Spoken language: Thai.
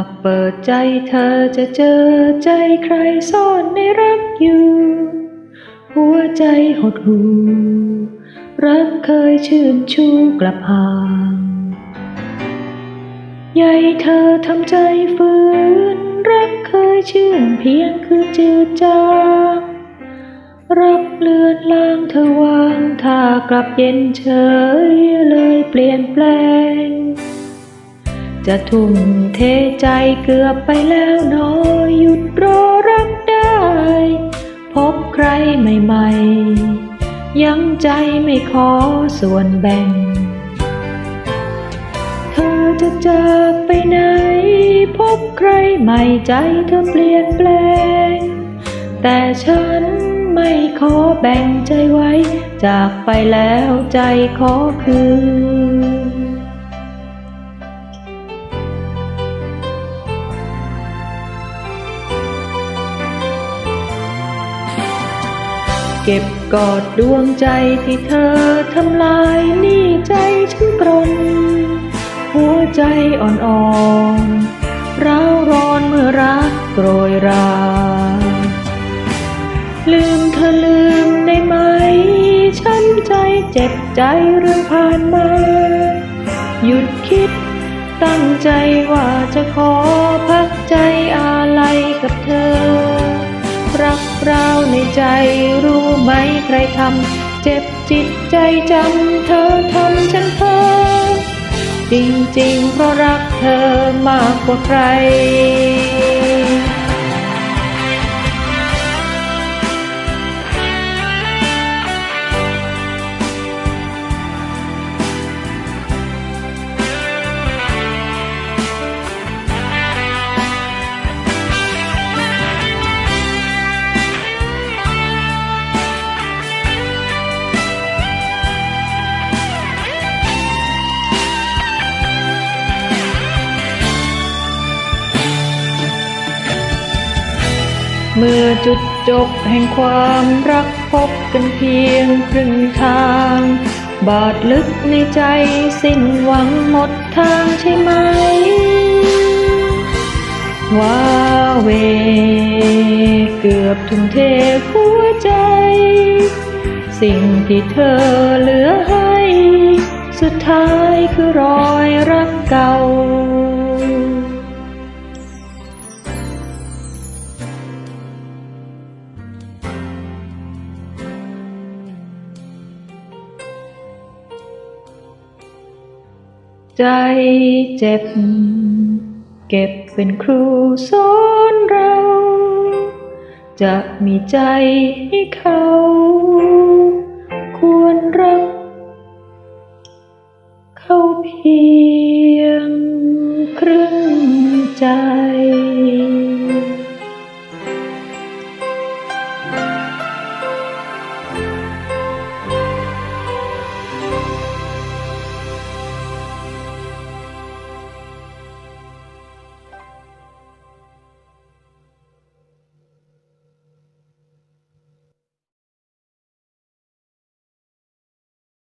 ากเปิดใจเธอจะเจอใจใครซ่อนในรักอยู่ หัวใจหดหู่รักเคยชื่นชูกลับห่างใหญ่เธอทำใจฝืนรักเคยชื่นเพียงคือจืดจางรักเลือนลางเธอวางถ้ากลับเย็นเฉยเลยเปลี่ยนแปลง จะทุ่มเทใจเกือบไปแล้วน้อยหยุดรอรักได้ พบใครใหม่ๆ ยังใจไม่ขอส่วนแบ่ง เธอจะจากไปไหน พบใครใหม่ใจเธอเปลี่ยนแปลง แต่ฉันไม่ขอแบ่งใจไว้ จากไปแล้วใจขอคืน เก็บกอดดวงใจที่เธอทำลายนี่ใจฉันกรน หัวใจอ่อนๆร้าวร้อนเมื่อรักโปรยรา ลืมเธอลืมได้ไหม ฉันใจเจ็บใจเรื่องผ่านมา หยุดคิดตั้งใจว่าจะขอพักใจอาลัยกับเธอ รัก ราในใจรู้ไหมใครทำเจ็บจิตใจจำเธอทำฉันเพ้อจริงๆเพราะรักเธอมากกว่าใคร เมื่อจุดจบแห่งความรักพบกันเพียงครึ่งทาง บาดลึกในใจสิ้นหวังหมดทางใช่ไหมว้าเว เกือบทุ่มเทหัวใจ สิ่งที่เธอเหลือให้ สุดท้ายคือรอยรักเก่า ใจเจ็บ เก็บเป็นครูสอนเรา จะมีใจให้เขา ควรรัก เขาเพียงครึ่งใจ